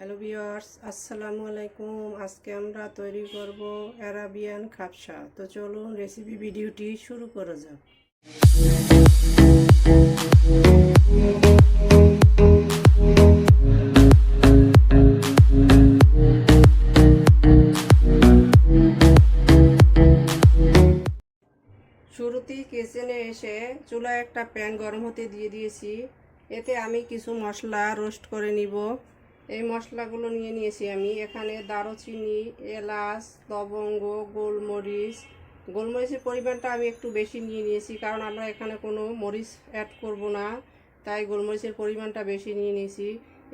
Hello viewers, আসসালামু আলাইকুম। আজকে আমরা তৈরি করব অ্যারাবিয়ান খাপসা তো চলুন রেসিপি ভিডিওটি শুরু করা যাক। শুরুতেই কিচেনে এসে চুলায় একটা প্যান গরম হতে দিয়ে দিয়েছি। এতে আমি কিছু মশলা রোস্ট করে নিব। এই মশলাগুলো নিয়ে নিয়েছি আমি। এখানে দারুচিনি, এলাচ, লবঙ্গ, গোলমরিচ। গোলমরিচের পরিমাণটা আমি একটু বেশি নিয়ে নিয়েছি কারণ আমরা এখানে কোনো মরিচ অ্যাড করব না। তাই গোলমরিচের পরিমাণটা বেশি নিয়ে নিয়েছি।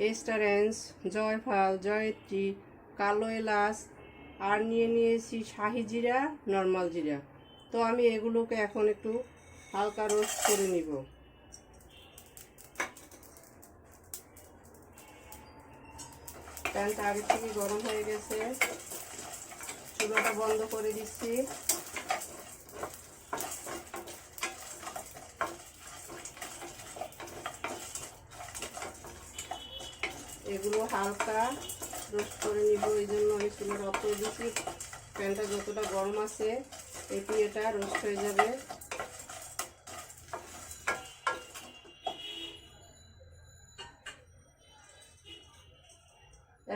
এস্টারেন্স জয়ফল, জয়ত্রী, কালো এলাচ আর নিয়ে নিয়েছি শাহি জিরা, নর্মাল জিরা। তো আমি এগুলোকে এখন একটু হালকা রোস্ট করে নিব। প্যানটা আগে থেকে গরম হয়ে গেছে। চুলাটা বন্ধ করে দিচ্ছি। এগুলো হালকা রোস্ট করে নিব, এই জন্য আমি চুলাটা অত দিচ্ছি প্যানটা যতটা গরম আছে এটি এটা রোস্ট হয়ে যাবে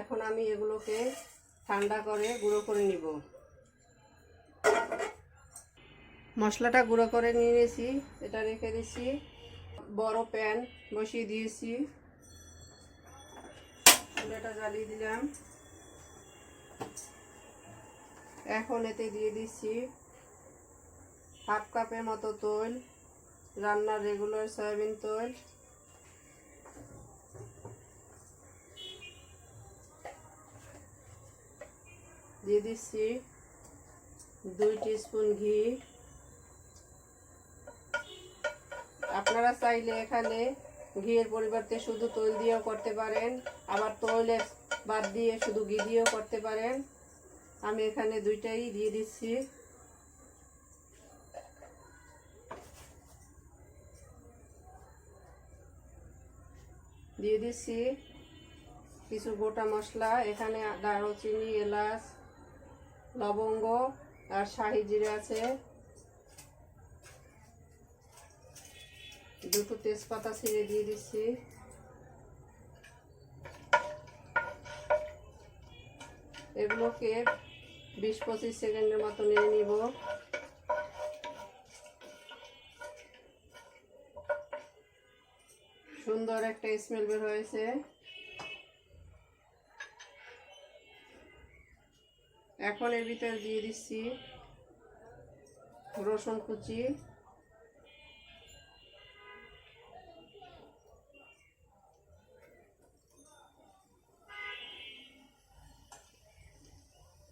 এখন আমি এগুলোকে ঠান্ডা করে গুঁড়ো করে নিব। মশলাটা গুঁড়ো করে নিয়ে নিয়েছি, এটা রেখে দিচ্ছি। বড় প্যান বসিয়ে দিয়েছি। চুলাটা জ্বালিয়ে দিলাম। এখন এতে দিয়ে দিচ্ছি হাফ কাপের মতো তৈল, রান্নার রেগুলার সয়াবিন তৈল। দিয়ে দিচ্ছি দুই স্পুন ঘি। আপনারা চাইলে এখানে ঘিয়ের পরিবর্তে শুধু তৈল দিয়েও করতে পারেন, আবার তৈলে বাদ দিয়ে শুধু ঘি দিয়েও করতে পারেন। আমি এখানে দুইটাই দিয়ে দিচ্ছি। দিয়ে দিচ্ছি কিছু গোটা মশলা, এখানে দারুচিনি এলাচ লবঙ্গ আর শাহি জিরে আছে। দুটো তেজপাতা ছিঁড়ে দিয়ে দিচ্ছি। এগুলোকে বিশ পঁচিশ সেকেন্ডের মতো নিয়ে নিব। সুন্দর একটা স্মেল বের হয়েছে। এখন এর ভিতরে দিয়ে দিচ্ছি রসুন কুচি।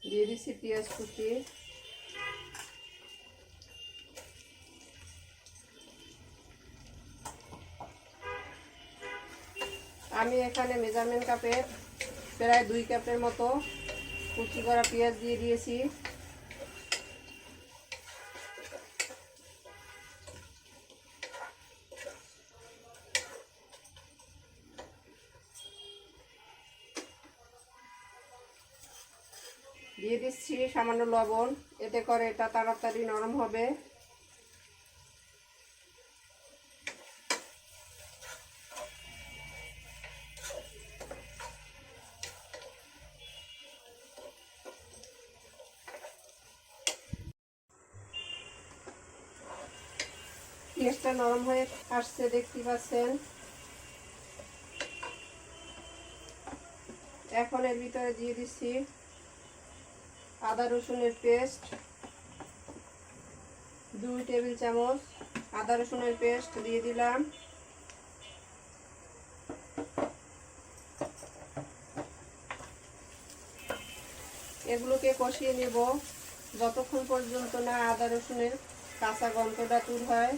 দিয়ে দিচ্ছি পেঁয়াজ কুচি। আমি এখানে মেজারমেন্ট কাপের প্রায় দুই কাপের মতো কুচি করা পেঁয়াজ দিয়ে দিয়েছি। দিয়ে দিচ্ছি সামান্য লবণ। এতে করে এটা তাড়াতাড়ি নরম হবে। পেঁয়াজটা নরম হয়ে আসছে, দেখতে পাচ্ছেন? এখন এর ভিতরে দিয়ে দিচ্ছি আদা রসুনের পেস্ট, দুই টেবিল চামচ আদা রসুনের পেস্ট দিয়ে দিলাম। এগুলোকে কষিয়ে নেব। যতক্ষণ পর্যন্ত না আদা রসুনের কাঁচা গন্ধটা দূর হয়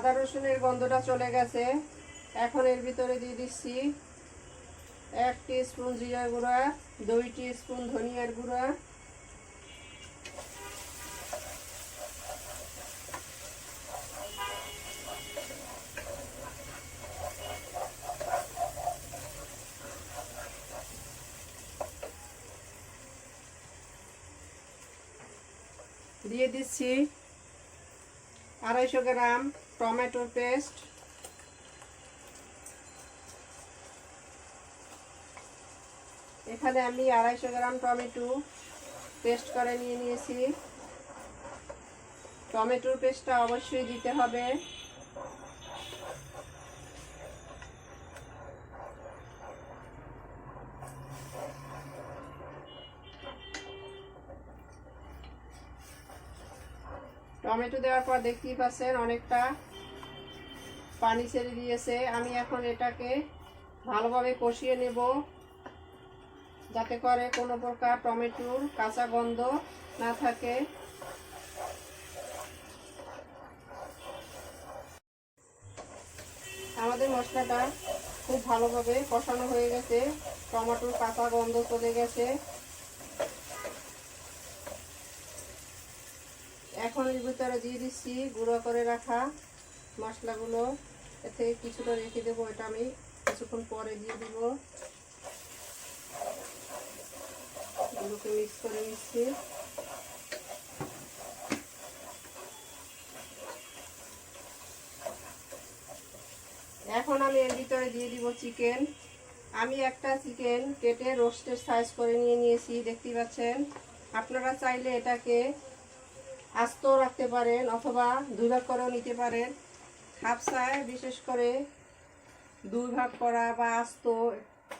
আদা রসুনের গন্ধটা চলে গেছে। এখন এর ভিতরে দিয়ে দিচ্ছি এক স্পুন জিরা গুঁড়া, দুই স্পুন ধনিয়ার গুঁড়া। দিয়ে দিচ্ছি আড়াইশো গ্রাম টমেটোর পেস্ট। এখানে আমি আড়াইশো গ্রাম টমেটো পেস্ট করে নিয়ে নিয়েছি। টমেটোর পেস্টটা অবশ্যই দিতে হবে। টমেটো দেওয়ার পর দেখতেই পাচ্ছেন অনেকটা পানি ছেড়ে দিয়েছে, আমি এখন এটাকে ভালোভাবে কষিয়ে নেব। যাতে করে কোনো প্রকার টমেটোর কাঁচা গন্ধ না থাকে। আমাদের মশলাটা খুব ভালোভাবে কষানো হয়ে গেছে। টমেটোর কাঁচা গন্ধ চলে গেছে। এখন এর ভিতরে দিয়ে দিচ্ছি গুঁড়ো করে রাখা মশলাগুলো। এর থেকে কিছুটা রেখে দেবো, এটা আমি কিছুক্ষণ পরে দিয়ে দিব। এগুলোকে মিক্স করে নিচ্ছি। এখন আমি এর ভিতরে দিয়ে দিব চিকেন আমি একটা চিকেন কেটে রোস্টের সাইজ করে নিয়ে নিয়েছি, দেখতেই পাচ্ছেন। আপনারা চাইলে এটাকে আস্ত রাখতে পারেন অথবা দুই ভাগ করেও নিতে পারেন। হাফসায় বিশেষ করে দুই ভাগ করা বা আস্ত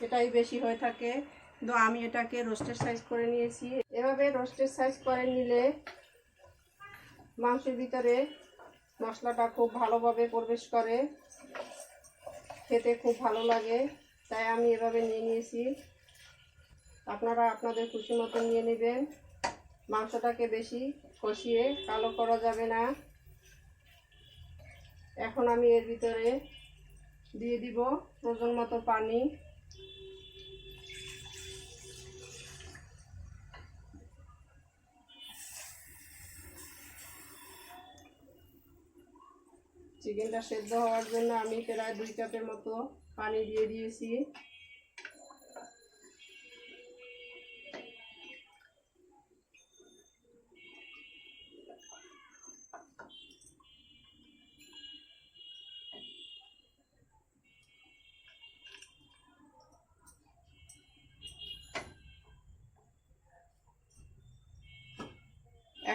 এটাই বেশি হয়ে থাকে। কিন্তু আমি এটাকে রোস্টের সাইজ করে নিয়েছি। এভাবে রোস্টের সাইজ করে নিলে মাংসের ভিতরে মশলাটা খুব ভালোভাবে প্রবেশ করে। খেতে খুব ভালো লাগে। তাই আমি এভাবে নিয়ে নিয়েছি। আপনারা আপনাদের খুশি মতো নিয়ে নেবেন। মাংসটাকে বেশি কষিয়ে কালো করা যাবে না। এখন আমি এর ভিতরে দিয়ে দিব প্রয়োজন মতো পানি। চিকেনটা সেদ্ধ হওয়ার জন্য আমি প্রায় দুই কাপের মতো পানি দিয়ে দিয়েছি।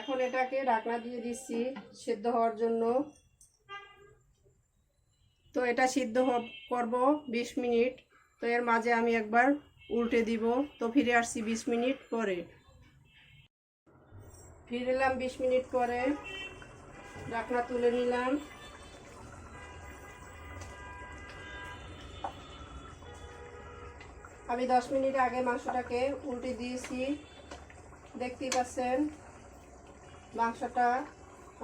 এখন এটাকে ঢাকনা দিয়ে দিচ্ছি সেদ্ধ হওয়ার জন্য। তো এটা সিদ্ধ করব বিশ মিনিট। তো এর মাঝে আমি একবার উল্টে দিব। তো ফিরে আসছি বিশ মিনিট পরে। ফিরে এলাম বিশ মিনিট পরে। ঢাকনা তুলে নিলাম। আমি দশ মিনিট আগে মাংসটাকে উল্টে দিয়েছি। দেখতেই পাচ্ছেন? মাংসটা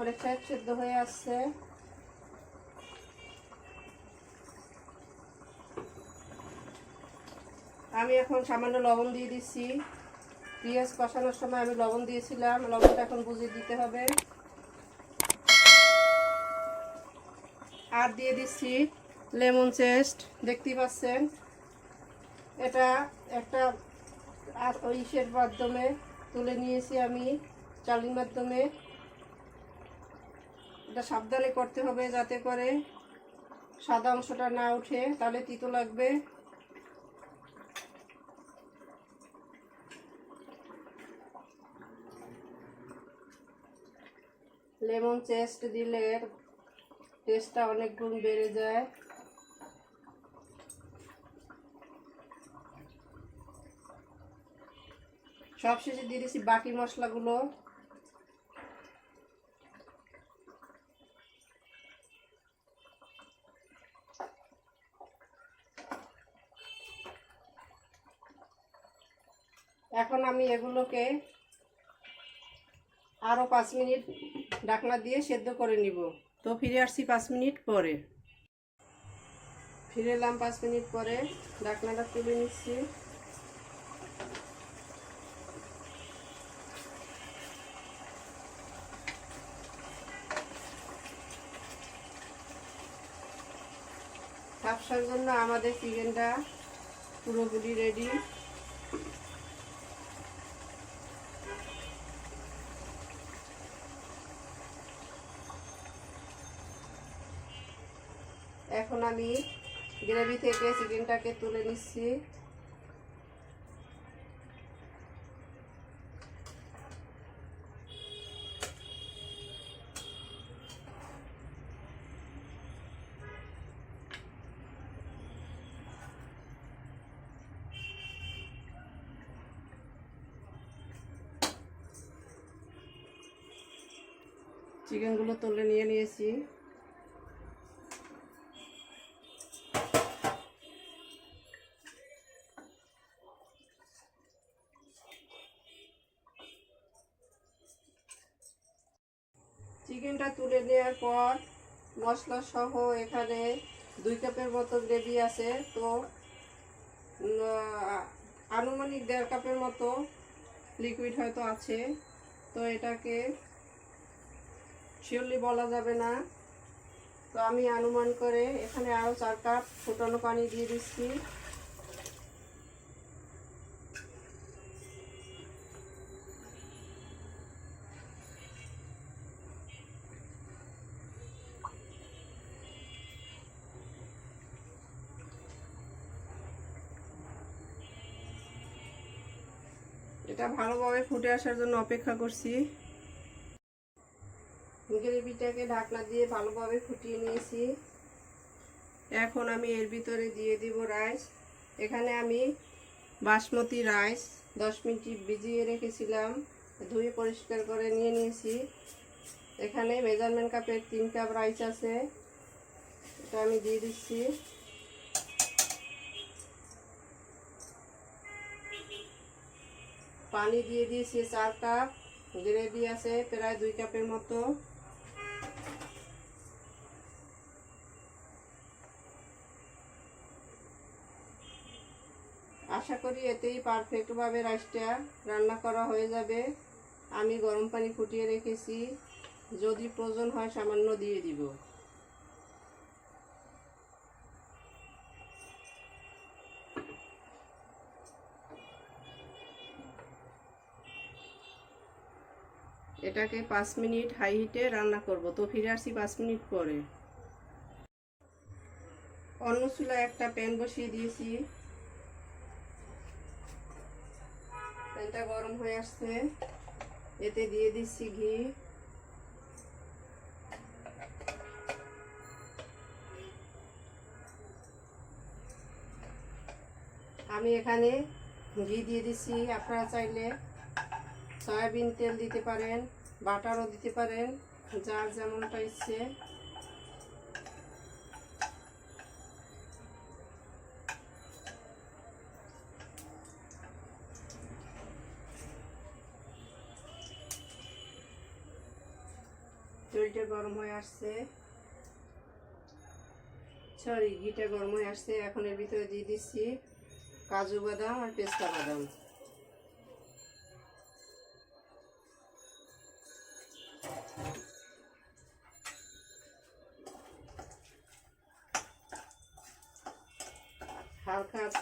অনেকটা সেদ্ধ হয়ে আসছে। আমি এখন সামান্য লবণ দিয়ে দিচ্ছি। পেঁয়াজ কষানোর সময় আমি লবণ দিয়েছিলাম, লবণটা এখন বুঝিয়ে দিতে হবে। আর দিয়ে দিচ্ছি লেমন চেস্ট, দেখতেই পাচ্ছেন? এটা একটা ইসের মাধ্যমে তুলে নিয়েছি আমি। চালির মাধ্যমে। এটা সাবধানে করতে হবে যাতে করে সাদা অংশটা না উঠে, তাহলে তিতো লাগবে। লেমন চেস্ট দিলে টেস্টটা অনেক গুণ বেড়ে যায়। সবশেষে দিয়ে দিয়েছি বাকি মশলাগুলো। এখন আমি এগুলোকে আরও পাঁচ মিনিট ঢাকনা দিয়ে সেদ্ধ করে নিব। তো ফিরে আসছি পাঁচ মিনিট পরে। ফিরে এলাম পাঁচ মিনিট পরে ডাকনাটা তুলে নিচ্ছি। ব্যবসার জন্য আমাদের চিকেনটা পুরোপুরি রেডি এখন আমি গ্রেভি থেকে চিকেনটাকে তুলে নিচ্ছি। চিকেনগুলো তুলে নিয়ে নিয়েছি। চিকেনটা তুলে নেওয়ার পর মশলা সহ এখানে দুই কাপের মতো গ্রেভি আছে। তো আনুমানিক দেড় কাপের মতো লিকুইড হয়তো আছে। তো এটাকে শিওরলি বলা যাবে না। তো আমি অনুমান করে এখানে আরও চার কাপ ফুটানো পানি দিয়ে দিচ্ছি। এটা ভালোভাবে ফুটে আসার জন্য অপেক্ষা করছি। গ্রেভিটাকে ঢাকনা দিয়ে ভালোভাবে ফুটিয়ে নিয়েছি। এখন আমি এর ভিতরে দিয়ে দিব রাইস। এখানে আমি বাসমতি রাইস দশ মিনিট ভিজিয়ে রেখেছিলাম, ধুয়ে পরিষ্কার করে নিয়ে নিয়েছি। এখানে মেজারমেন্ট কাপের তিন কাপ রাইস আছে, এটা আমি দিয়ে দিচ্ছি। পানি দিয়ে দিয়েছি চার কাপ, গ্রেভি আছে প্রায় দুই কাপের মতো। আশা করি এতেই পারফেক্টভাবে রাইসটা রান্না করা হয়ে যাবে। আমি গরম পানি ফুটিয়ে রেখেছি, যদি প্রয়োজন হয় সামান্য দিয়ে দিব। এটাকে পাঁচ মিনিট হাই হিটে রান্না করব। তো ফিরে আসছি পাঁচ মিনিট পরে। অন্য চুলায় একটা প্যান বসিয়ে দিয়েছি। প্যানটা গরম হয়ে আসছে। এতে দিয়ে দিচ্ছি ঘি। আমি এখানে ঘি দিয়ে দিচ্ছি। আপনারা চাইলে সয়াবিন তেল দিতে পারেন, বাটারও দিতে পারেন, যার যেমনটা ইচ্ছে। তেলটা গরম হয়ে আসছে। সরি ঘিটা গরম হয়ে আসছে। এখন এর ভিতরে দিয়ে দিচ্ছি কাজু বাদাম আর পেস্তা বাদাম।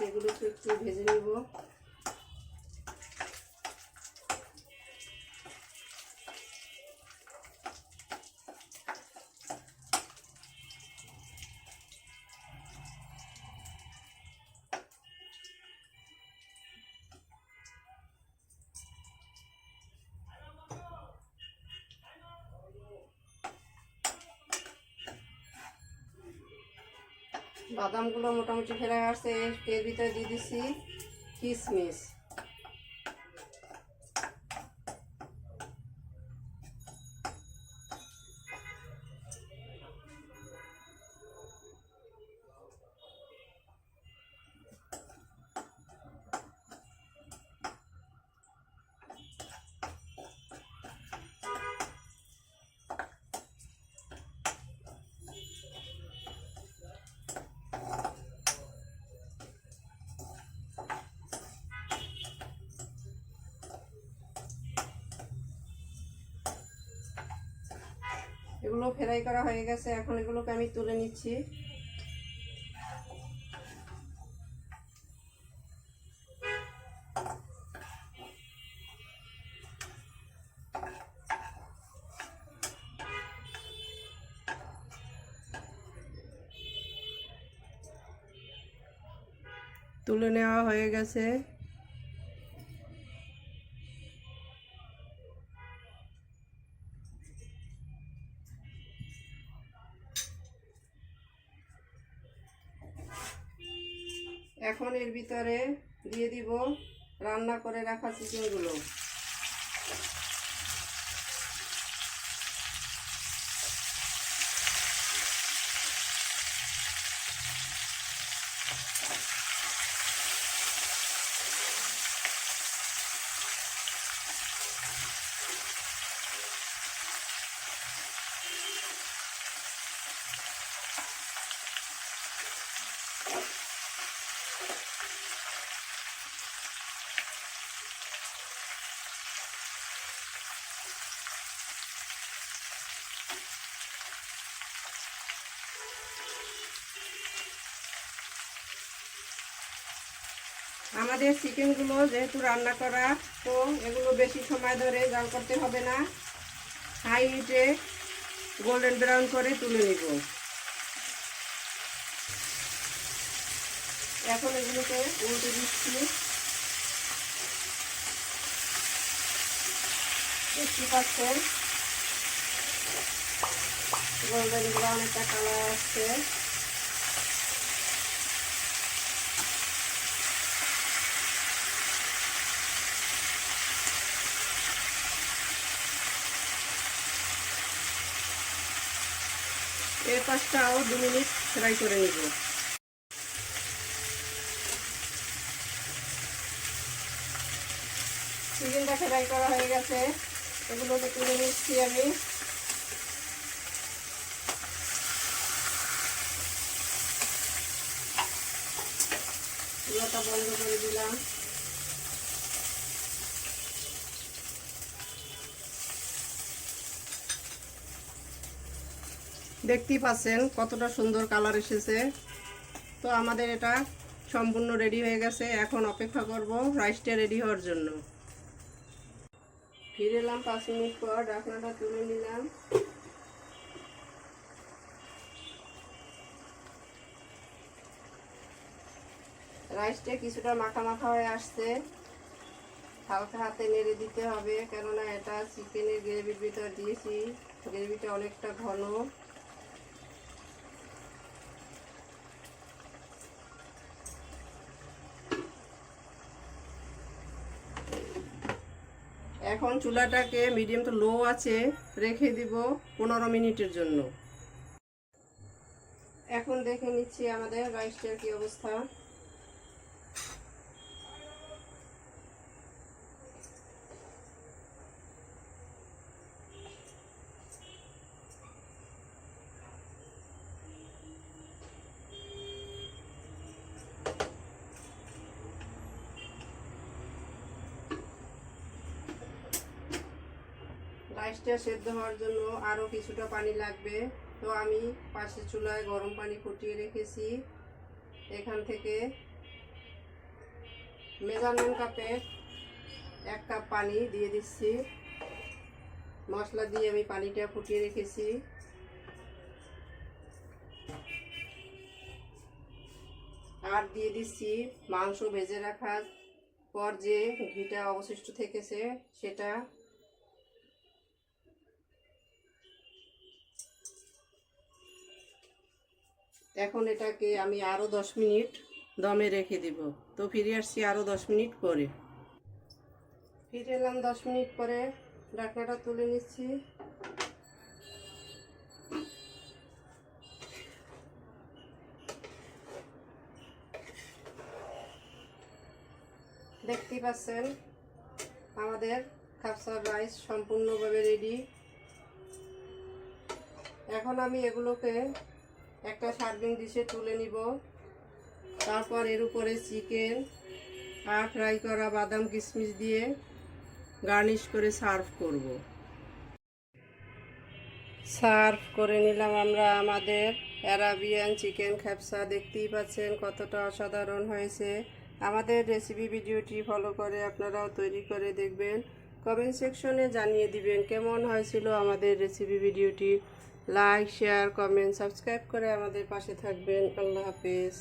আছে একটু ভেজে নেব। বাদামগুলো মোটামুটি ফেলে আসছে এর- ভিতরে দিয়ে দিচ্ছি কিশমিশ এগুলো ফ্রাই করা হয়ে গেছে। এখন এগুলোকে আমি তুলে নিচ্ছি। তুলে নেওয়া হয়ে গেছে। এখন এর ভিতরে দিয়ে দিব রান্না করে রাখা চিকেনগুলো। আমাদের চিকেনগুলো যেহেতু রান্না করা, তো এগুলো বেশি সময় ধরে জাল করতে হবে না। হাই হিটে গোল্ডেন ব্রাউন করে তুলে নিব। এখন এগুলোকে উল্টে দিচ্ছি। দেখতে পাচ্ছেন? গোল্ডেন ব্রাউন একটা কালার আসছে। এর পাশটাও দু মিনিট ফ্রাই করে নিব। চিকেনটা ফ্রাই করা হয়ে গেছে। এগুলোকে তুলে নিচ্ছি আমি। চুলাটা বন্ধ করে দিলাম। দেখতেই পাচ্ছেন কতটা সুন্দর কালার এসেছে। তো আমাদের এটা সম্পূর্ণ রেডি হয়ে গেছে। এখন অপেক্ষা করব রাইসটা রেডি হওয়ার জন্য। ফিরে এলাম পাঁচ মিনিট পর, ঢাকনাটা তুলে নিলাম। রাইসটা কিছুটা মাখা মাখা হয়ে আসছে। হালকা হাতে নেড়ে দিতে হবে, কেননা এটা চিকেনের গ্রেভির ভিতর দিয়েছি। গ্রেভিটা অনেকটা ঘন। এখন চুলাটাকে মিডিয়াম তো লো আছে, রেখে দিব পনেরো মিনিটের জন্য। এখন দেখে নিচ্ছি আমাদের রাইসটার কি অবস্থা। রাইসটা সেদ্ধ হওয়ার জন্য আরও কিছুটা পানি লাগবে। তো আমি পাশের চুলায় গরম পানি ফুটিয়ে রেখেছি। এখান থেকে মেজারমেন্ট কাপে এক কাপ পানি দিয়ে দিচ্ছি। মশলা দিয়ে আমি পানিটা ফুটিয়ে রেখেছি। আর দিয়ে দিচ্ছি মাংস ভেজে রাখার পর যে ঘিটা অবশিষ্ট থেকেছে, সেটা এখন এটাকে আমি আরও দশ মিনিট দমে রেখে দিব। তো ফিরে আসছি আরও দশ মিনিট পরে। ফিরে এলাম দশ মিনিট পরে। ঢাকনাটা তুলে নিচ্ছি। দেখতেই পাচ্ছেন, আমাদের খাপসার রাইস সম্পূর্ণভাবে রেডি এখন আমি এগুলোকে একটা সার্ভিং ডিশে তুলে নিব। তারপর এর উপরে চিকেন আর ফ্রাই করা, বাদাম কিশমিশ দিয়ে গার্নিশ করে সার্ভ করব। সার্ভ করে নিলাম আমরা আমাদের অ্যারাবিয়ান চিকেন খ্যাপসা। দেখতেই পাচ্ছেন কতটা অসাধারণ হয়েছে। আমাদের রেসিপি ভিডিওটি ফলো করে আপনারাও তৈরি করে দেখবেন। কমেন্ট সেকশনে জানিয়ে দিবেন কেমন হয়েছিল আমাদের রেসিপি ভিডিওটি। লাইক শেয়ার কমেন্ট সাবস্ক্রাইব করে আমাদের পাশে থাকবেন। আল্লাহ হাফেজ।